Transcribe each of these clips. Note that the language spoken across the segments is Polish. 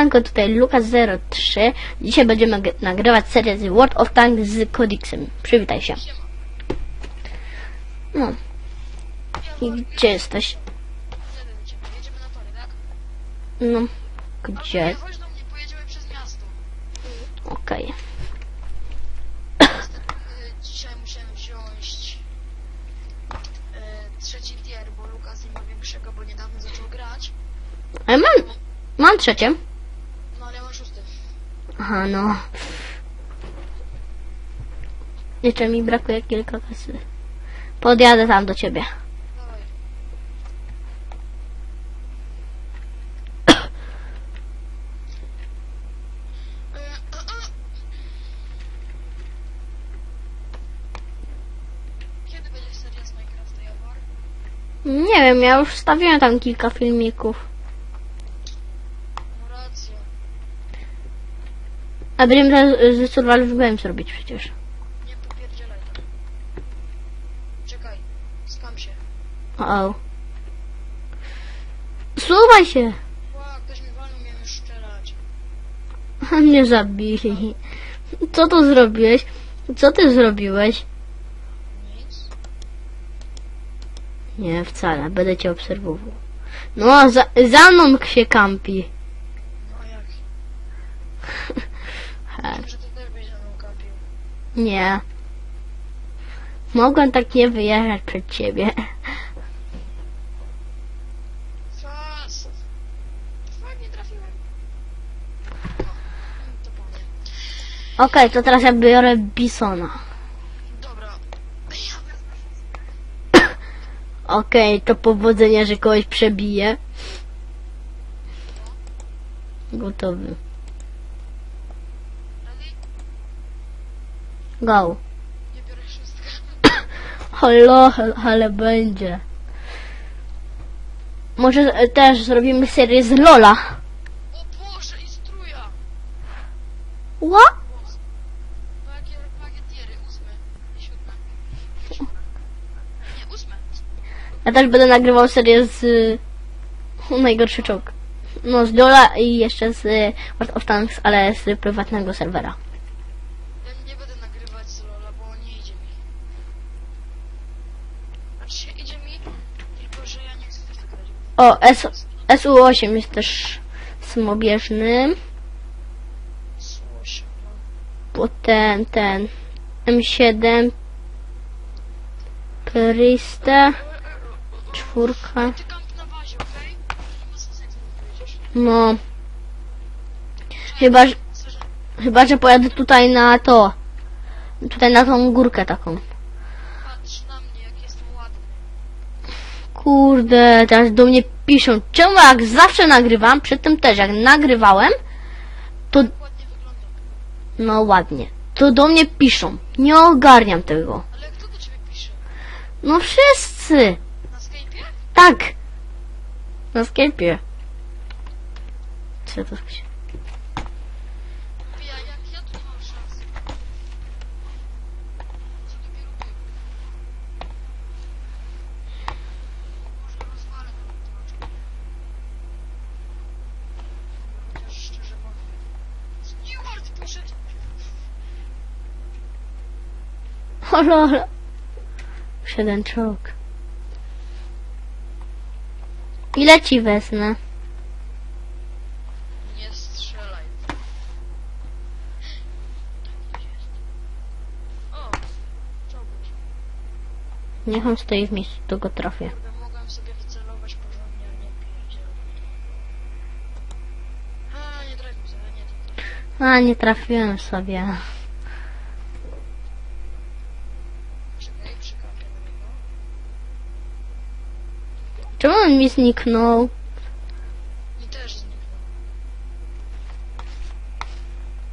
Siemanko, tutaj Lukas03. Dzisiaj będziemy nagrywać serię z World of Tanks z Kodixem. Przywitaj się. No, i gdzie jesteś? No, gdzie? Okej. Niestety, y, Dzisiaj musiałem wziąć y, trzeci tier, bo Lukas nie ma większego, bo niedawno zaczął grać. Ale mam, mam trzecie. No ale ja mam szósty. Aha, no. Jeszcze mi brakuje kilka kasy. Podjadę tam do ciebie. Nie wiem, ja już wstawiłem tam kilka filmików. No racja. A będziemy ze- ze Survival byłem zrobić przecież. Nie popierdzielaj tam. Czekaj, spam się. O, -o. Słuchaj się! Ła, ktoś mi walnął, miałem już strzelać. Mnie zabili. Co tu zrobiłeś? Co ty zrobiłeś? Nic. Nie, wcale. Będę cię obserwował. No, za, za mną się kampi. No jak? Ty też byś mną kapił. Nie. Mogłem tak nie wyjechać przed ciebie. Fast! Fuck, nie trafiłem. O, to po mnie. Okej, to teraz ja biorę Bisona. Dobra. Okej, to powodzenia, że kogoś przebije. Gotowy. Go. Nie biorę szóstkę. Halo, ale będzie. Może e, też zrobimy serię z Lola. O Boże, i struja! What? Ósme. I siódme. Nie, ósme. Ja też będę nagrywał serię z y, najgorszy czołg. No z Lola i jeszcze z y, World of Tanks, ale z prywatnego serwera. Ja nie będę nagrywać z Lola, bo nie idzie mi. Znaczy się idzie mi, tylko że ja nie chcę w to grać. O, S, SU8 jest też samobieżny. Potem ten M7 Prista czwórka. No. Chyba, że- chyba, że pojadę tutaj na to. Tutaj na tą górkę taką. patrz na mnie, jak jestem ładny. Kurde, teraz do mnie piszą. Czemu jak zawsze nagrywam, przy tym też jak nagrywałem, to no ładnie. To do mnie piszą. Nie ogarniam tego. Ale kto do ciebie pisze? No wszyscy. Na Skype'ie? Tak. Na Skype'ie. Co to się... Ja, jak ja tu nie mam szans. Co dopiero ty? Może rozwalę nawet troszkę. Chociaż szczerze wątpię. Steward poszedł! O lol. Jeden czołg. Ile ci wezmę? Nie strzelaj. O! Czołguś. Niech on stoi w miejscu, to go trafię. Kurde, mogłem sobie wycelować porządnie, a nie. A, nie trafił nie to. A, nie trafiłem sobie. Czekaj, przykapię na niego. Czemu on mi zniknął? Mi też zniknął.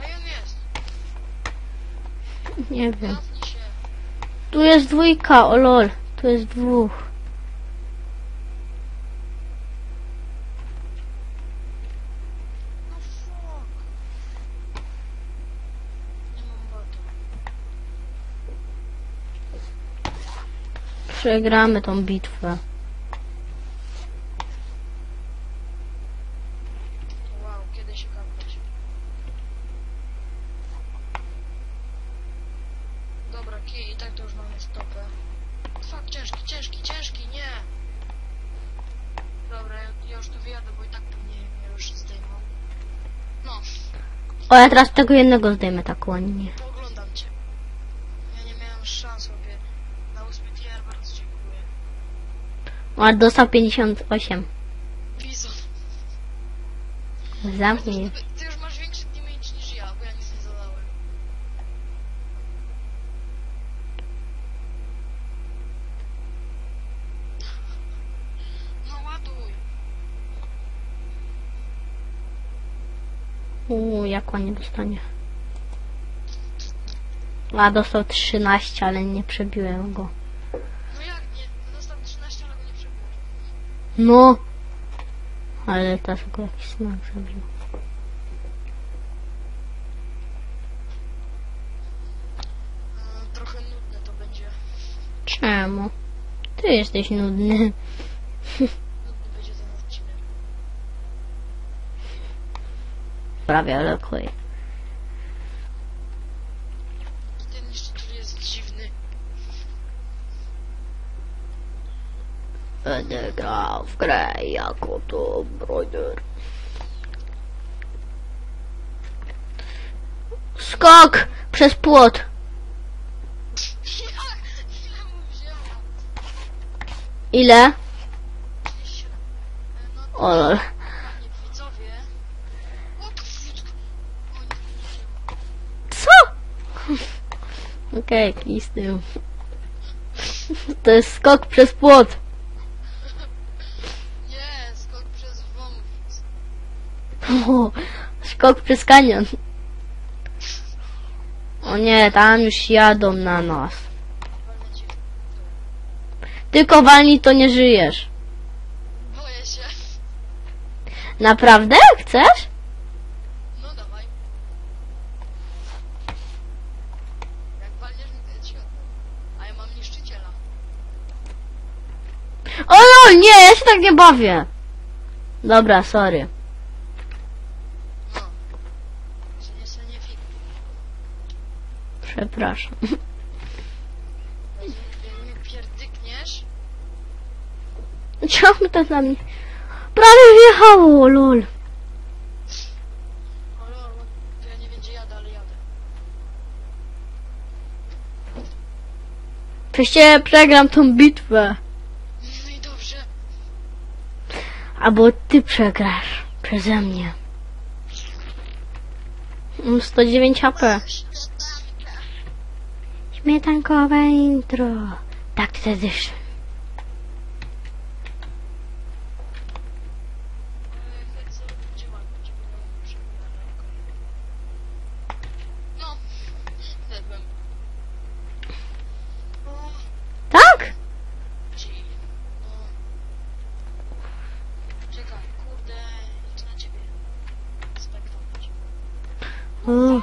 A on jest. Nie wiem. Cofnij się. Tu jest dwójka, o lol. Tu jest dwóch. No fuck. Nie mam bota. Przegramy tą bitwę. O, ja teraz tego jednego zdejmę tak ładnie. Oglądam cię. Ja nie miałem szans, obie. Na ósmy tier bardzo dziękuję. O, dostał 58. Bizon. Zamknij. Ty, ty już masz większy damage niż ja, bo ja nic nie zadałem. No ładuj. Uuu, jak ładnie dostanie. A, dostał 13, ale nie przebiłem go. No jak nie? Dostał 13, ale go nie przebiłem. No! Ale teraz go jakiś smak zrobił. Mm, trochę nudne to będzie. Czemu? Ty jesteś nudny. Nudny będzie ten odcinek. Prawie. I ten niszczyciel jest dziwny. Będę grał w grę jako to Broider. Skok przez płot. Ile e, No O lol. panie widzowie. What the fuck? O nie, nie Co? Okej, okay, z tym. To jest skok przez płot. Nie, skok przez wąwóz. O, skok przez kanion. O nie, tam już jadą na nas. Tylko walni to nie żyjesz. Boję się. Naprawdę? Chcesz? No dawaj. Jak walniesz mi, to ja ci oddam. A ja mam niszczyciela. O no, nie, ja się tak nie bawię. Dobra, sorry. Przepraszam. Pierdykniesz, Czemu to na mnie? Prawie wjechało, lol. o lol, ja nie wiem gdzie jadę, ale jadę. Przecież przegram tą bitwę. No i dobrze. Albo ty przegrasz przeze mnie. Mam 109 HP. Śmietankowe intro. Tak wtedy. sz- No. Zjadłem. O, Tak? ci. No. Czekaj, kurde, idź na ciebie. Spektować. Jak?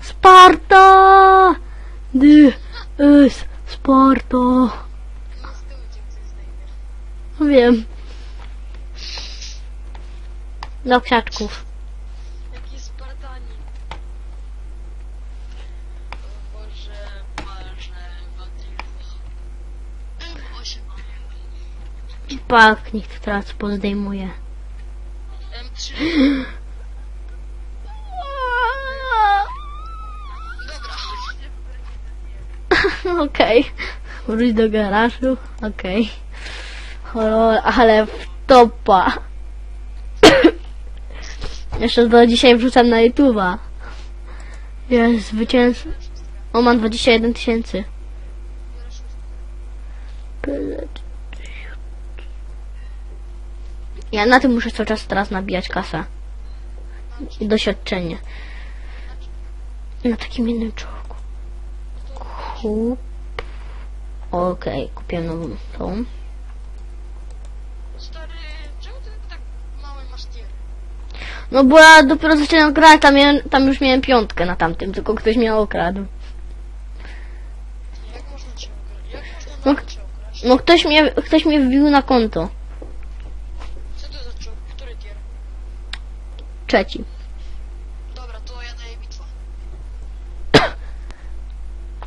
Sparta! Dy, es, Sparta. Z tyłu cię coś zdejmie. Wiem. Do krzaczków. Jaki Spartanin. O Boże, ważne, Wadrillo. M8. Pak, niech teraz pozdejmuje. M3. Dobra, chodźcie. Okej. Wróć do garażu. Okej. Okay. Ale wtopa. Jeszcze do dzisiaj wrzucam na YouTube'a. Jest zwycięzca. O, mam 21 tysięcy. Ja na tym muszę cały czas teraz nabijać kasę. I doświadczenie. Na takim jednym czołgu. Kup. Okej, kupiłem nową tą. Tak? No bo ja dopiero zaczynam grać, tam, miałem, tam już miałem piątkę na tamtym, tylko ktoś mnie okradł. Jak można cię okraść? Jak można No? No ktoś mnie, ktoś mnie wbił na konto. Co to za czołg? Który tier? Trzeci. Dobra, to ja daję bitwa.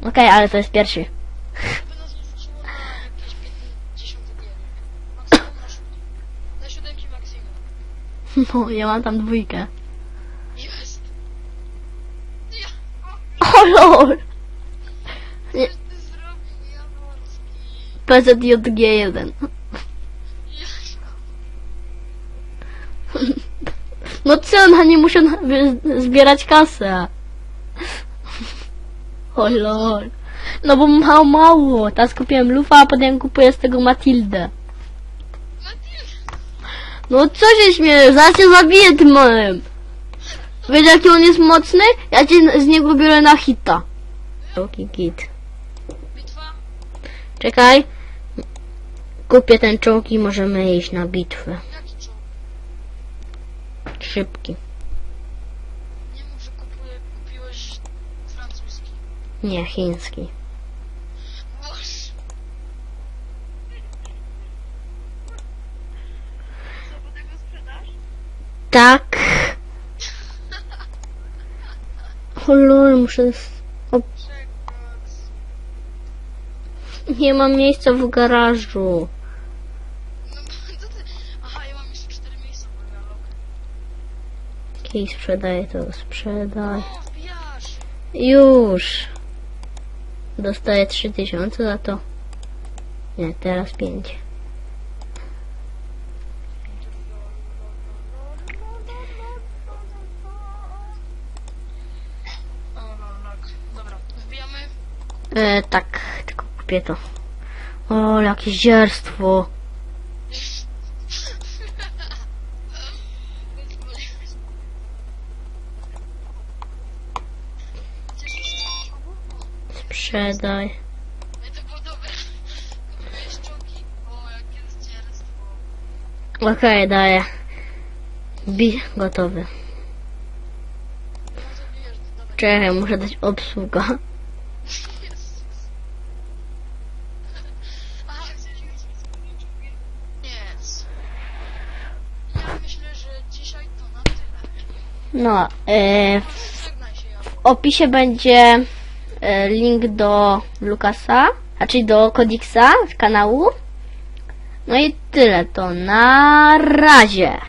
Okej, ale to jest pierwszy. By nas nie rzuciło na jakieś 50 diery. Maksimum na szóstki. Na siódemki maksimum. No, ja mam tam dwójkę. Jest. Ja. O lol! Nie. Coś ty zrobił, Jaworski. PZJG1. Ja. No co, no nie muszę na- zbierać kasę. O lol. No bo mało, mało. Teraz kupiłem lufa, a potem kupuję z tego Matildę. No co się śmiejesz? Zaraz cię zabiję tym. Wiesz jaki on jest mocny? Ja cię z niego biorę na hita. Oki git. Bitwa. Czekaj. Kupię ten czołg i możemy iść na bitwę. Czołg? Szybki. Nie mów, że kupuję, kupiłeś francuski. Nie, chiński. Boże. Co, potem go sprzedasz? Tak. O lol, muszę... O, nie mam miejsca w garażu. Kij sprzedaję, to sprzedaj. Już. Dostaję 3000 za to. Nie, teraz 5. O, no, lok. Dobra, wbijamy. E, tak, tylko kupię to. O, jakie zierstwo. Cieszysz się z czołgu? Sprzedaj. Ej, to było dobre. Kupiłeś czołgi. O, zdzierstwo. Okej, daję. Bi, gotowy. Czekaj, muszę dać obsługa. No, ja. w opisie będzie link do Lukasa, a czyli do Kodiksa kanału. No i tyle to. Na razie.